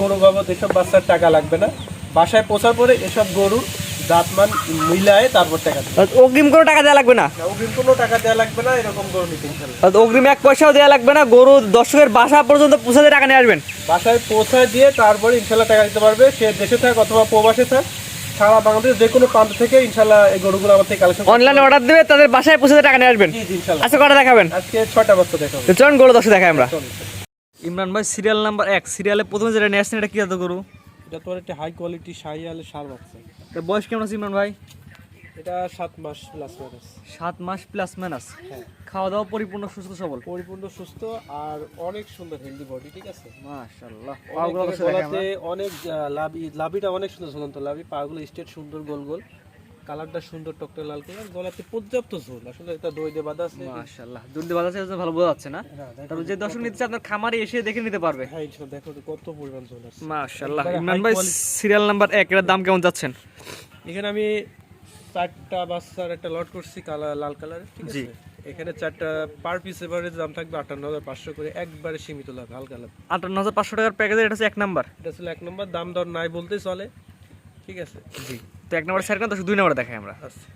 গরু বাবদ এসব বাচ্চার টাকা লাগবে না। বাসায় পৌঁছার পরে এসব গরু জাতমান মিলায় তারপর টাকা অগ্রিম কোনো টাকা দেওয়া লাগবে না? অগ্রিম কোনো টাকা দেওয়া লাগবে না এরকম গরু নিতে অগ্রিম এক পয়সাও দেওয়া লাগবে না গরু দর্শকের বাসা পর্যন্ত পৌঁছাতে টাকা নিয়ে আসবেন। বাসায় পৌঁছায় দিয়ে তারপরে ইনশাল্লাহ টাকা দিতে পারবে সে দেশে থাক অথবা প্রবাসে থাক সারা বাংলাদেশ যে কোনো প্রান্ত থেকে ইনশাল্লাহ এই গরুগুলো আমার থেকে কালেকশন অনলাইনে অর্ডার দেবে তাদের বাসায় পৌঁছাতে টাকা নিয়ে আসবেন। জি আচ্ছা কটা দেখাবেন? আজকে ছয়টা বাচ্চা দেখাবো। তো চলুন গরু দর্শক দেখাই আমরা। ইমরান ভাই সিরিয়াল নাম্বার এক। সিরিয়ালে প্রথমে যেটা নিয়ে আসছেন এটা কি জাত গরু? এটা তোমার একটা হাই কোয়ালিটি শাহিয়ালে সার বাচ্চা। এর বয়স কেমন আছে ইমরান ভাই? এটা সাত মাস প্লাস মাইনাস সাত মাস প্লাস মাইনাস হ্যাঁ। খাওয়া দাওয়া পরিপূর্ণ সুস্থ সবল? পরিপূর্ণ সুস্থ আর অনেক সুন্দর হেলদি বডি ঠিক আছে? মাশাআল্লাহ। অনেক পাগুলো। অনেক লাভি লাভিটা অনেক সুন্দর ঝুলন্ত লাভি পাগুলো স্টেট সুন্দর গোল গোল। কালারটা সুন্দর টকটকে লাল কালার গলাতে পর্যাপ্ত ঝোল আসলে এটা দই দিয়ে বাঁধা আছে। মাশাআল্লাহ দুধ দিয়ে বাজাচ্ছে তো ভালো বোঝা যাচ্ছে না? হ্যাঁ তারপর যে দর্শক নিতে আপনার খামারে এসে দেখে নিতে পারবে। হ্যাঁ ইনশাল্লাহ দেখো কত পরিমাণ ঝোল আছে। মাশাআল্লাহ ইমরান ভাই সিরিয়াল নাম্বার এক এর দাম কেমন যাচ্ছেন? এখানে আমি চারটা বাচ্চার একটা লট করছি কালার লাল কালার ঠিক। আছে? এখানে চারটা পার পিস এভারেজ দাম থাকবে আটান্ন হাজার পাঁচশো করে একবারে সীমিত লাভ হালকা লাভ। আটান্ন হাজার পাঁচশো টাকার প্যাকেজে এটা হচ্ছে এক নাম্বার? এটা ছিল এক নম্বর দাম দর নাই বলতে চলে ঠিক আছে? জি। তো এক নাম্বার স্যার দুই নাম্বার দেখাই আমরা। আচ্ছা।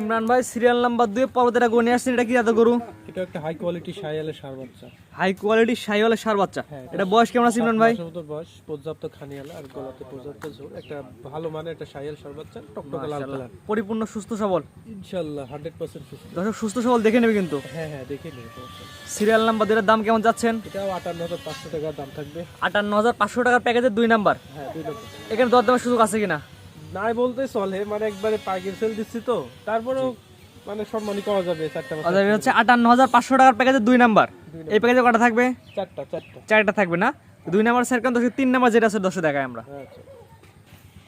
ইমরান ভাই সিরিয়াল নাম্বার দুই পর্বতেরা গরু নিয়ে আসছেন এটা কি জাত গরু? এটা একটা হাই কোয়ালিটি শাহিয়ালের সার বাচ্চা। হাই কোয়ালিটি সাইওয়ালের সার বাচ্চা। হ্যাঁ, এটা বয়স কেমন আছে ইমরান ভাই? বয়স পর্যাপ্ত খানিয়ালা আর গলাতে পর্যাপ্ত ঝোল একটা ভালো মানে একটা শাহিয়াল সার বাচ্চা টকটকে লাল কালার। পরিপূর্ণ সুস্থ সবল। হান্ড্রেড পার্সেন্ট সুস্থ। দর্শক সুস্থ সবল দেখে নেবে কিন্তু। হ্যাঁ হ্যাঁ দেখে নেই। সিরিয়াল নাম্বার দুইটার দাম কেমন যাচ্ছেন? এটাও আটান্ন হাজার পাঁচশো টাকার দাম থাকবে। আটান্ন হাজার পাঁচশো টাকার প্যাকেজের দুই নাম্বার। হ্যাঁ দুই নম্বর। এখানে দরদামের সুযোগ আছে কিনা? নাই বলতে চলে মানে একবারে পাইকারি সেল দিচ্ছি তো তারপরেও মানে সম্মানই পাওয়া যাবে চারটা বাচ্চা অর্থাৎ এটা হচ্ছে আটান্ন হাজার পাঁচশো টাকার প্যাকেজের দুই নাম্বার এই প্যাকেজে কটা থাকবে? চারটা চারটা। চারটা থাকবে না? দুই নাম্বার স্যার দর্শক তিন নাম্বার যেটা আছে দশে দেখায় আমরা। হ্যাঁ আচ্ছা।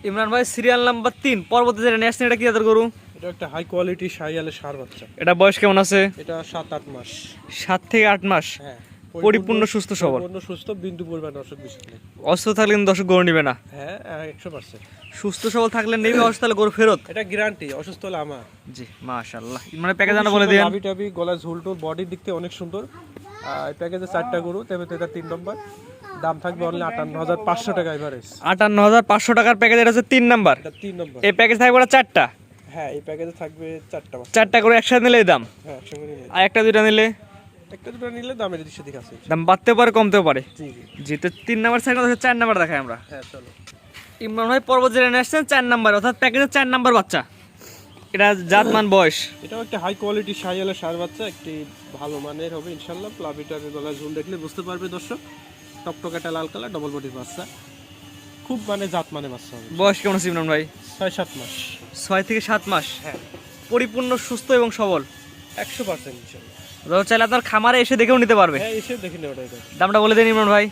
ইমরান ভাই সিরিয়াল নাম্বার তিন পর্বতে যেটা নিয়ে আসছেন এটা কি জাতের গরু? এটা একটা হাই কোয়ালিটি শাহিয়ালের সার বাচ্চা। এটা বয়স কেমন আছে? এটা সাত আট মাস। সাত থেকে আট মাস? হ্যাঁ। পরিপূর্ণ সুস্থ সবল। সুস্থ বিন্দু পরিমাণ অসুখ বিসুখ নেই। অসুস্থ থাকলে কিন্তু দর্শক গরু নিবে না। হ্যাঁ একশো পার্সেন্ট সুস্থ সবল থাকলে নেবে অসুস্থ হলে গরু ফেরত। এটা গ্যারান্টি অসুস্থ হলে আমার। জি মাশাআল্লাহ। মানে প্যাকেজ আনা বলে দিন। লাভি টাবি গলা ঝুলটুল বডির দিক থেকে অনেক সুন্দর। আর এই প্যাকেজে চারটা গরু তবে এটা তিন নম্বর। দাম থাকবে অনলি আটান্ন হাজার পাঁচশো টাকা এভারেজ আটান্ন হাজার পাঁচশো টাকার প্যাকেজ এটা হচ্ছে তিন নম্বর। তিন নম্বর। এই প্যাকেজ থাকবে ওটা চারটা। হ্যাঁ এই প্যাকেজে থাকবে চারটা চারটা করে একসাথে নিলে দাম। হ্যাঁ একসঙ্গে নিলে। আর একটা দুইটা নিলে? একটা দুটো নিলে দামের দিক সেদিক আছে। দাম বাড়তেও পারে কমতেও পারে। জি তো তিন নাম্বার সাইকেল চার নাম্বার দেখাই আমরা। হ্যাঁ চলো। ইমরান ভাই পর্বত জেলে নিয়ে আসছেন চার নাম্বার অর্থাৎ প্যাকেজের চার নাম্বার বাচ্চা। এটা জাতমান বয়স। এটাও একটা হাই কোয়ালিটি শাহিয়ালের সার বাচ্চা একটি ভালো মানের হবে ইনশাল্লাহ প্লাবিটার গলায় ঝুল দেখলে বুঝতে পারবে দর্শক। টকটকাটা লাল কালার ডবল বডির বাচ্চা। খুব মানে জাত মানে বাচ্চা হবে। বয়স কেমন আছে ইমরান ভাই? ছয় সাত মাস। ছয় থেকে সাত মাস। হ্যাঁ। পরিপূর্ণ সুস্থ এবং সবল। একশো পার্সেন্ট ইনশাল্লাহ। চাইলে আপনার খামারে এসে দেখেও নিতে পারবে। হ্যাঁ এসে দেখে নেবে দামটা বলে দিন ইমরান ভাই।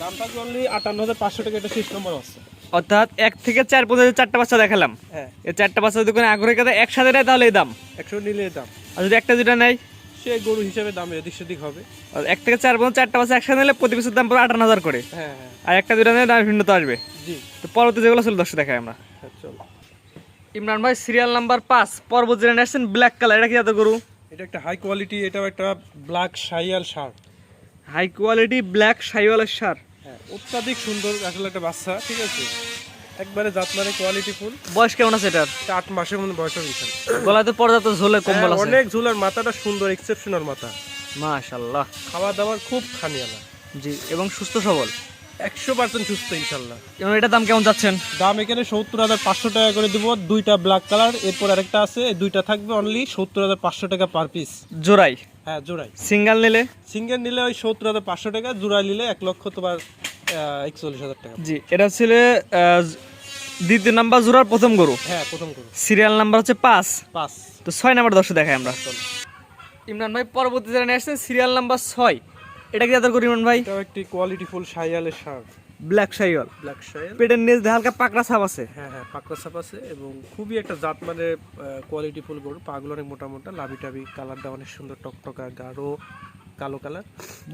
দাম অনলি আটান্ন হাজার পাঁচশো টাকা এটা শেষ নম্বর বাচ্চা অর্থাৎ এক থেকে চার পর্যন্ত চারটা বাচ্চা দেখালাম। হ্যাঁ। এই চারটা বাচ্চা দোকানে আগ্রহী কথা একসাথে নেয় তাহলে এই দাম। একশো নিলে দাম। আর যদি একটা দুটা নেয়? সে গরু হিসেবে দাম এদিক সেদিক হবে। আর এক থেকে চার পর্যন্ত চারটা বাচ্চা একসাথে নিলে প্রতি পিসের দাম আটান্ন হাজার করে। হ্যাঁ আর একটা দুটা নিলে দাম ভিন্নতা আসবে। জি। তো পরবর্তী যেগুলো ছিল দর্শক দেখাই আমরা। চলো। ইমরান ভাই সিরিয়াল নাম্বার পাঁচ পর্বত জেনে আসছেন ব্ল্যাক কালার এটা কি জাতের গরু? এটা একটা হাই কোয়ালিটি এটাও একটা ব্ল্যাক শাহিয়াল সার। হাই কোয়ালিটি ব্ল্যাক সাইওয়ালের সার। হ্যাঁ অত্যাধিক সুন্দর আসলে একটা বাচ্চা ঠিক আছে? একবারে জাত মানে কোয়ালিটি ফুল বয়স কেমন আছে এটার? এটা আট মাসের মধ্যে বয়স হয়েছে গলায় তো পর্যাপ্ত ঝোলে কম্বল আছে। অনেক ঝুলার মাথাটা সুন্দর এক্সেপশনাল মাথা। মাশাল্লাহ। খাওয়া দাওয়ার খুব খানিয়ালা। জি এবং সুস্থ সবল। একশো পার্সেন্ট সুস্থ ইনশাল্লাহ। এবং এটার দাম কেমন যাচ্ছেন? দাম এখানে সত্তর হাজার পাঁচশো টাকা করে দিব। দুইটা ব্ল্যাক কালার এরপর আরেকটা আছে এই দুইটা থাকবে অনলি সত্তর হাজার পাঁচশো টাকা পার পিস জোড়াই? হ্যাঁ জোড়াই। সিঙ্গেল নিলে? সিঙ্গেল নিলে ওই সত্তর হাজার পাঁচশো টাকা জোড়া নিলে এক লক্ষ তোমার একচল্লিশ হাজার টাকা। জি এটা ছিল দ্বিতীয় নাম্বার জোড়ার প্রথম গরু। হ্যাঁ প্রথম করুন সিরিয়াল নাম্বার হচ্ছে পাঁচ। পাঁচ। তো ছয় নাম্বার দর্শক দেখাই আমরা। চলো। ইমরান ভাই পরবর্তী যারা নিয়ে আসছেন সিরিয়াল নাম্বার ছয়। এটা কি গরু ইমরান ভাই? এটা একটি কোয়ালিটি ফুল শাইয়ালের shirt black Sahiwal black Sahiwal পেটের নিচ হালকা পাকড়া ছাপ আছে। হ্যাঁ হ্যাঁ পাকড়া ছাপ আছে এবং খুবই একটা জাত মানে কোয়ালিটি ফুল গরু। পাগুলো অনেক মোটা মোটা লাভি টাবি কালারটা অনেক সুন্দর টকটকা গাঢ়। কালো কালার।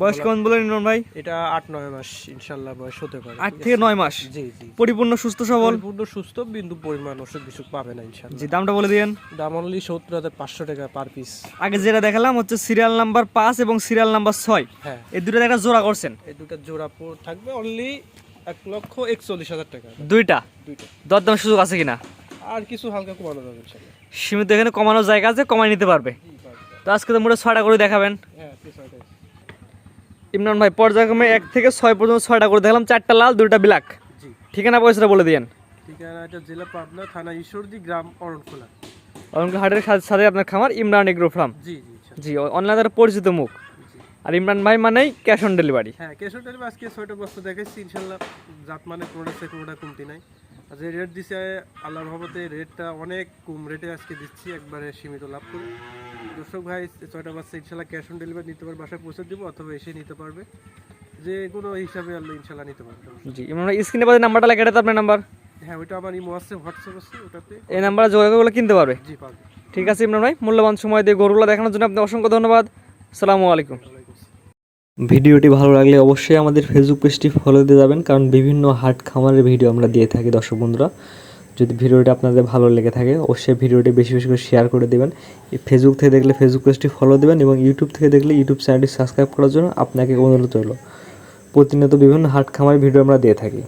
বয়স কেমন বলেন ইমরান ভাই? এটা আট নয় মাস ইনশাল্লাহ বয়স হতে পারে। আট থেকে নয় মাস? জি জি। পরিপূর্ণ সুস্থ সবল? সম্পূর্ণ সুস্থ বিন্দু পরিমাণ ওষুধ বিসুখ পাবে না ইনশাল্লাহ। জি দামটা বলে দিয়েন। দাম অনলি সত্তর হাজার পাঁচশো টাকা পার পিস আগে যেটা দেখালাম হচ্ছে সিরিয়াল নাম্বার পাঁচ এবং সিরিয়াল নাম্বার ছয়। হ্যাঁ। এই দুটো একটা জোড়া করছেন? এই দুটা জোড়া থাকবে অনলি এক লক্ষ একচল্লিশ হাজার টাকা। দুইটা? দুইটা। দরদামের সুযোগ আছে কিনা? আর কিছু হালকা কমানো যাবে সীমিত এখানে কমানোর জায়গা আছে কমাই নিতে পারবে। তো আজকে তো মোটে ছয়টা করে দেখাবেন। হ্যাঁ। ইমরান ভাই পর্যায়ক্রমে এক থেকে ছয় পর্যন্ত ছয়টা করে দেখলাম চারটা লাল দুইটা ব্ল্যাক। জি। ঠিকানা পয়সাটা বলে দিয়েন। ঠিকানা এটা জেলা পাবনা থানা ঈশ্বরদী গ্রাম অরণখোলা। হাটের সাথে সাথে আপনার খামার ইমরান এগ্রো ফার্ম। জি জি ইনশাল্লাহ। জি পরিচিত মুখ। আর ইমরান ভাই মানেই ক্যাশ অন ডেলিভারি হ্যাঁ কেশর ডেলিভারি আজকে ছয়টা বস্তু দেখেছি ইনশাল্লাহ জাত মানে কোনোটা কমতি নাই। আর যে রেট দিছে আল্লাহ রহমতে রেটটা অনেক কম রেটে আজকে দিচ্ছি একবারে সীমিত লাভ করে। দর্শক ভাই ছয়টা বাচ্চা ইনশাল্লাহ ক্যাশ অন ডেলিভারি নিতে পারবে বাসায় পৌঁছে দেবো অথবা এসে নিতে পারবে। যে কোনো হিসাবে আল্লাহ ইনশাল্লাহ নিতে পারবে। জি ইমরান ভাই স্ক্রিনে পাশে নাম্বারটা লাগে এটা আপনার নাম্বার হ্যাঁ ওইটা আমার ইমো আছে হোয়াটসঅ্যাপ আছে ওটাতে। এই নাম্বারে যোগাযোগ করলে কিনতে পারবে? জি পারবে। ঠিক আছে ইমরান ভাই মূল্যবান সময় দিয়ে গরুগুলো দেখানোর জন্য আপনাকে অসংখ্য ধন্যবাদ। সালামু আলাইকুম। ভিডিওটি ভালো লাগলে অবশ্যই আমাদের ফেসবুক পেজটি ফলো দিয়ে যাবেন কারণ বিভিন্ন হাট খামারের ভিডিও আমরা দিয়ে থাকি দর্শক বন্ধুরা। যদি ভিডিওটি আপনাদের ভালো লেগে থাকে, অবশ্যই ভিডিওটি বেশি বেশি করে শেয়ার করে দেবেন। ফেসবুক থেকে দেখলে ফেসবুক পেজটি ফলো দেবেন এবং ইউটিউব থেকে দেখলে ইউটিউব চ্যানেলটি সাবস্ক্রাইব করার জন্য আপনাকে অনুরোধ রইল। প্রতিনিয়ত বিভিন্ন হাট খামারের ভিডিও আমরা দিয়ে থাকি।